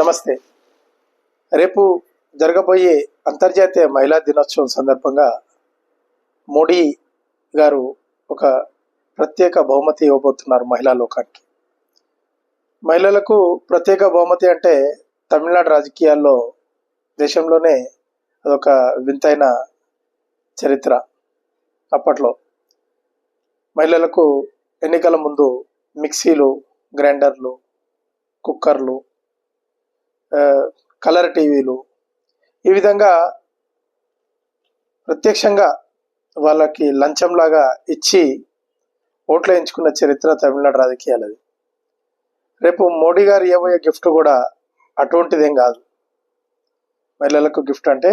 నమస్తే. రేపు జరగబోయే అంతర్జాతీయ మహిళా దినోత్సవం సందర్భంగా మోడీ గారు ఒక ప్రత్యేక బహుమతి ఇవ్వబోతున్నారు మహిళా లోకానికి. మహిళలకు ప్రత్యేక బహుమతి అంటే తమిళనాడు రాజకీయాల్లో దేశంలోనే అదొక వింతైన చరిత్ర అప్పట్లో. మహిళలకు ఎన్నికల ముందు మిక్సీలు గ్రైండర్లు కుక్కర్లు కలర్ టీవీలు. ఈ విధంగా ప్రత్యక్షంగా వాళ్ళకి లంచంలాగా ఇచ్చి ఓట్లు ఎంచుకున్న చరిత్ర తమిళనాడు రాజకీయాలది. రేపు మోడీ గారు ఇవ్వబోయే గిఫ్ట్ కూడా అటువంటిదేం కాదు. మహిళలకు గిఫ్ట్ అంటే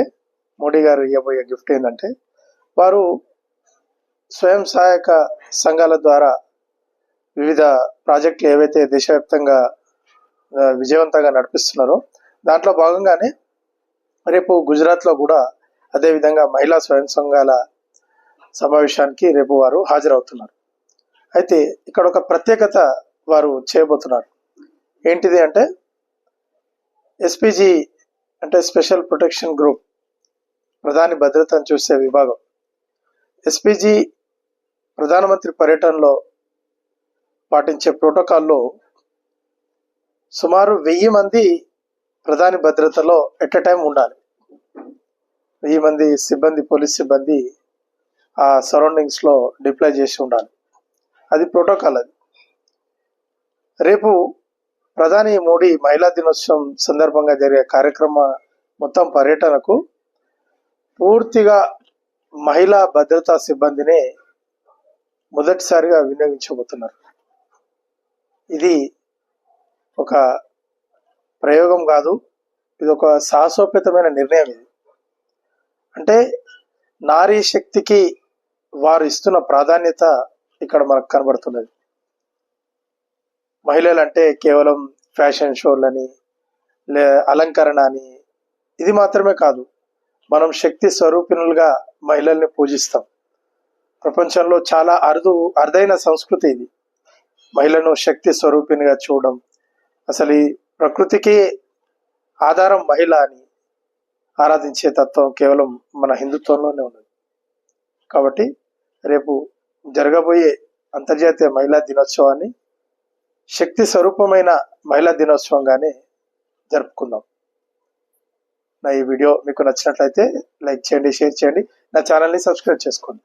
మోడీ గారు ఇవ్వబోయే గిఫ్ట్ ఏంటంటే వారు స్వయం సహాయక సంఘాల ద్వారా వివిధ ప్రాజెక్టులు ఏవైతే దేశవ్యాప్తంగా విజయవంతంగా నడిపిస్తున్నారు. దాంట్లో భాగంగానే రేపు గుజరాత్లో కూడా అదేవిధంగా మహిళా స్వయం సంఘాల సమావేశానికి రేపు వారు హాజరవుతున్నారు. అయితే ఇక్కడ ఒక ప్రత్యేకత వారు చేయబోతున్నారు. ఏంటిది అంటే ఎస్పీజీ అంటే స్పెషల్ ప్రొటెక్షన్ గ్రూప్ ప్రధాని భద్రతను చూసే విభాగం. ఎస్పీజీ ప్రధానమంత్రి పర్యటనలో పాటించే ప్రోటోకాల్లో సుమారు వెయ్యి మంది ప్రధాని భద్రతలో ఎట్ ఎ టైం ఉండాలి. వెయ్యి మంది సిబ్బంది పోలీస్ సిబ్బంది ఆ సరౌండింగ్స్లో డిప్లై డిప్లాయ్ చేసి ఉండాలి. అది ప్రోటోకాల్ అది. రేపు ప్రధాని మోడీ మహిళా దినోత్సవం సందర్భంగా జరిగే కార్యక్రమ మొత్తం పర్యటనకు పూర్తిగా మహిళా భద్రతా సిబ్బందిని మొదటిసారిగా వినియోగించబోతున్నారు. ఇది ఒక ప్రయోగం కాదు. ఇది ఒక సాహసోపేతమైన నిర్ణయం ఇది. అంటే నారీ శక్తికి వారు ఇస్తున్న ప్రాధాన్యత ఇక్కడ మనకు కనబడుతున్నది. మహిళలు అంటే కేవలం ఫ్యాషన్ షోలని లే అలంకరణ అని ఇది మాత్రమే కాదు. మనం శక్తి స్వరూపిణులుగా మహిళల్ని పూజిస్తాం. ప్రపంచంలో చాలా అరుదు అరుదైన సంస్కృతి ఇది. మహిళను శక్తి స్వరూపిణిగా చూడడం అసలు ఈ ప్రకృతికి ఆధారం మహిళ అని ఆరాధించే తత్వం కేవలం మన హిందుత్వంలోనే ఉన్నది. కాబట్టి రేపు జరగబోయే అంతర్జాతీయ మహిళా దినోత్సవాన్ని శక్తి స్వరూపమైన మహిళా దినోత్సవంగానే జరుపుకుందాం. నా ఈ వీడియో మీకు నచ్చినట్లయితే లైక్ చేయండి షేర్ చేయండి. నా ఛానల్ని సబ్స్క్రైబ్ చేసుకోండి.